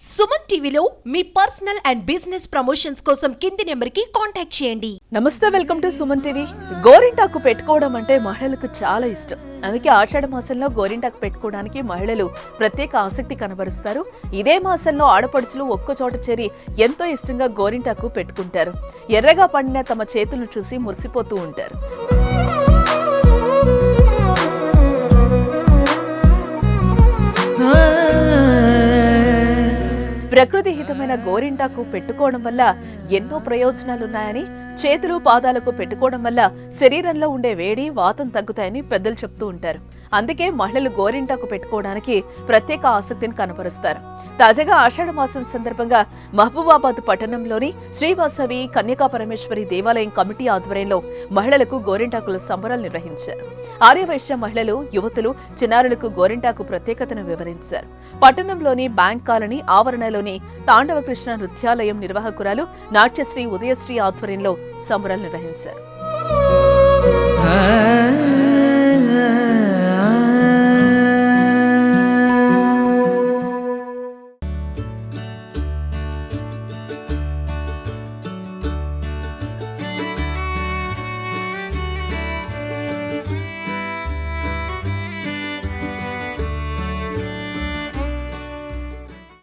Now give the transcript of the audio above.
సుమన్ టీవీలో మీ personal and business promotions కోసం కింది నెంబర్కి కాంటాక్ట్ చేయండి. నమస్తే వెల్కమ్ టు సుమన్ టీవీ. గోరింటాకు పెట్టుకోవడం అంటే మహిళలకు చాలా ఇష్టం. అందుకే ఆషాఢ మాసంలో గోరింటాకు పెట్టుకోవడానికి మహిళలు ప్రత్యేక ఆసక్తి కనబరుస్తారు. ఇదే మాసంలో ఆడపడుచులు ఒక్క చోట చేరి ఎంతో ఇష్టంగా గోరింటాకు పెట్టుకుంటారు. ఎర్రగా పండిన తమ చేతులను చూసి మురిసిపోతూ ఉంటారు. ప్రకృతి హితమైన గోరింటాకు పెట్టుకోవడం వల్ల ఎన్నో ప్రయోజనాలున్నాయని చేతులు పాదాలకు పెట్టుకోవడం వల్ల శరీరంలో ఉండే వేడి వాతం తగ్గుతాయని పెద్దలు చెప్తూ ఉంటారు. అందుకే మహిళలు గోరింటాకు పెట్టుకోవడానికి ప్రత్యేక ఆసక్తిని కనపరుస్తారు. తాజాగా ఆషాఢ మాసం సందర్భంగా మహబూబాబాద్ పట్టణంలోని శ్రీవాసవి కన్యకా పరమేశ్వరి దేవాలయం కమిటీ ఆధ్వర్యంలో మహిళలకు గోరింటాకుల సంబరాలు నిర్వహించారు. ఆర్యవైశ్య మహిళలు యువతులు చిన్నారులకు గోరింటాకు ప్రత్యేకతను వివరించారు. పట్టణంలోని బ్యాంక్ కాలనీ ఆవరణలోని తాండవ కృష్ణ నృత్యాలయం నిర్వాహకురాలు నాట్యశ్రీ ఉదయశ్రీ ఆధ్వర్యంలో సంబరాలు నిర్వహించారు